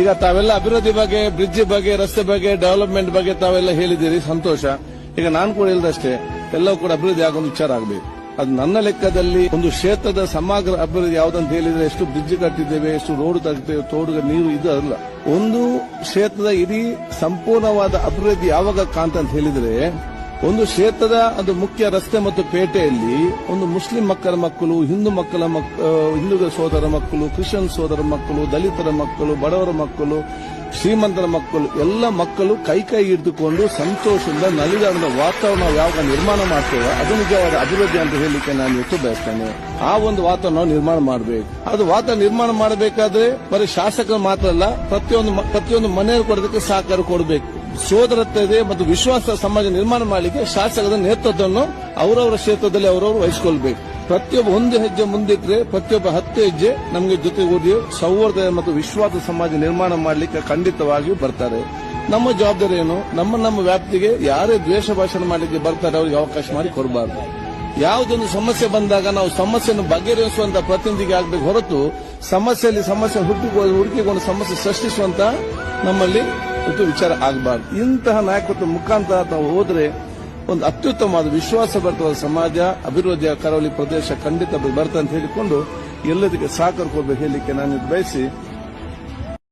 ಈಗ ತಾವೆಲ್ಲ ಅಭಿವೃದ್ಧಿ ಬಗ್ಗೆ, ಬ್ರಿಡ್ಜ್ ಬಗ್ಗೆ, ರಸ್ತೆ ಬಗ್ಗೆ, ಡೆವಲಪ್ಮೆಂಟ್ ಬಗ್ಗೆ ತಾವೆಲ್ಲ ಹೇಳಿದ್ದೀರಿ, ಸಂತೋಷ. ಈಗ ನಾನು ಕೂಡ ಹೇಳಿದಷ್ಟೇ, ಎಲ್ಲವೂ ಕೂಡ ಅಭಿವೃದ್ಧಿ ಆಗೊಂದು ವಿಚಾರ ಆಗಬೇಕು. ಅದು ನನ್ನ ಲೆಕ್ಕದಲ್ಲಿ ಒಂದು ಕ್ಷೇತ್ರದ ಸಮಗ್ರ ಅಭಿವೃದ್ಧಿ ಯಾವ್ದಂತ ಹೇಳಿದ್ರೆ ಎಷ್ಟು ಬ್ರಿಡ್ಜ್ ಕಟ್ಟಿದ್ದೇವೆ, ಎಷ್ಟು ರೋಡ್ ತಗ್ತೇವೆ ತೋಡುಗ ನೀರು ಇದು ಅಲ್ಲ. ಒಂದು ಕ್ಷೇತ್ರದ ಇಡೀ ಸಂಪೂರ್ಣವಾದ ಅಭಿವೃದ್ಧಿ ಯಾವಾಗ ಕಾಂತ ಅಂತ ಹೇಳಿದ್ರೆ ಒಂದು ಕ್ಷೇತ್ರದ ಅದು ಮುಖ್ಯ ರಸ್ತೆ ಮತ್ತು ಪೇಟೆಯಲ್ಲಿ ಒಂದು ಮುಸ್ಲಿಂ ಮಕ್ಕಳ ಮಕ್ಕಳು ಹಿಂದೂ ಮಕ್ಕಳ ಮಕ್ ಆ, ಹಿಂದೂ ಸೋದರ ಮಕ್ಕಳು ಕ್ರಿಶ್ಚಿಯನ್ ಸೋದರ ಮಕ್ಕಳು ದಲಿತರ ಮಕ್ಕಳು ಬಡವರ ಮಕ್ಕಳು ಶ್ರೀಮಂತರ ಮಕ್ಕಳು ಎಲ್ಲ ಮಕ್ಕಳು ಕೈ ಕೈ ಹಿಡಿದುಕೊಂಡು ಸಂತೋಷದಿಂದ ನಲಿದಾಡದ ವಾತಾವರಣ ಯಾವಾಗ ನಿರ್ಮಾಣ ಮಾಡ್ತೇವೆ ಅದು ನಿಜವಾದ ಅಭಿವೃದ್ಧಿ ಅಂತ ಹೇಳಲಿಕ್ಕೆ ನಾನು ಹೆಚ್ಚು ಬಯಸ್ತೇನೆ. ಆ ಒಂದು ವಾತಾವರಣ ನಿರ್ಮಾಣ ಮಾಡಬೇಕು. ಅದು ವಾತಾವರಣ ನಿರ್ಮಾಣ ಮಾಡಬೇಕಾದ್ರೆ ಬರೀ ಶಾಸಕರು ಮಾತ್ರ ಅಲ್ಲ ಪ್ರತಿಯೊಂದು ಪ್ರತಿಯೊಂದು ಮನೆಯವರು ಕೊಡೋದಕ್ಕೆ ಸಹಕಾರ ಕೊಡಬೇಕು. ಸೋದರತೆ ಮತ್ತು ವಿಶ್ವಾಸ ಸಮಾಜ ನಿರ್ಮಾಣ ಮಾಡಲಿಕ್ಕೆ ಶಾಸಕರ ನೇತೃತ್ವವನ್ನು ಅವರವರ ಕ್ಷೇತ್ರದಲ್ಲಿ ಅವರವರು ವಹಿಸಿಕೊಳ್ಳಬೇಕು ಪ್ರತಿಯೊಬ್ಬ ಒಂದು ಹೆಜ್ಜೆ ಮುಂದಿಟ್ಟರೆ ಪ್ರತಿಯೊಬ್ಬ ಹತ್ತು ಹೆಜ್ಜೆ ನಮಗೆ ಜೊತೆಗೂಡಿ ಸೌಹಾರ್ದ ಮತ್ತು ವಿಶ್ವಾಸ ಸಮಾಜ ನಿರ್ಮಾಣ ಮಾಡಲಿಕ್ಕೆ ಖಂಡಿತವಾಗಿಯೂ ಬರ್ತಾರೆ. ನಮ್ಮ ಜವಾಬ್ದಾರಿ ಏನು? ನಮ್ಮ ನಮ್ಮ ವ್ಯಾಪ್ತಿಗೆ ಯಾರೇ ದ್ವೇಷ ಭಾಷಣ ಮಾಡಲಿಕ್ಕೆ ಬರ್ತಾರೆ, ಅವರಿಗೆ ಅವಕಾಶ ಮಾಡಿ ಕೊಡಬಾರ್ದು. ಯಾವುದೊಂದು ಸಮಸ್ಯೆ ಬಂದಾಗ ನಾವು ಸಮಸ್ಯೆಯನ್ನು ಬಗೆಹರಿಸುವಂತ ಪ್ರತಿನಿಧಿಗೆ ಆಗಬೇಕು ಹೊರತು ಸಮಸ್ಯೆಯಲ್ಲಿ ಸಮಸ್ಯೆ ಹುಟ್ಟಿಕೊಂಡು ಹುಡುಕಿಕೊಂಡು ಸಮಸ್ಯೆ ಸೃಷ್ಟಿಸುವಂತ ನಮ್ಮಲ್ಲಿ ಇದು ವಿಚಾರ ಆಗಬಾರ್ದು. ಇಂತಹ ನಾಯಕತ್ವ ಮುಖಾಂತರ ತಾವು ಹೋದರೆ ಒಂದು ಅತ್ಯುತ್ತಮವಾದ ವಿಶ್ವಾಸ ಬರ್ತದ ಸಮಾಜ, ಅಭಿವೃದ್ಧಿಯ ಕರಾವಳಿ ಪ್ರದೇಶ ಖಂಡಿತ ಬರ್ತದೆ ಅಂತ ಹೇಳಿಕೊಂಡು ಎಲ್ಲದಕ್ಕೆ ಸಹಕಾರ ಕೊಡಬೇಕು ಹೇಳಲಿಕ್ಕೆ ನಾನು ಬಯಸಿ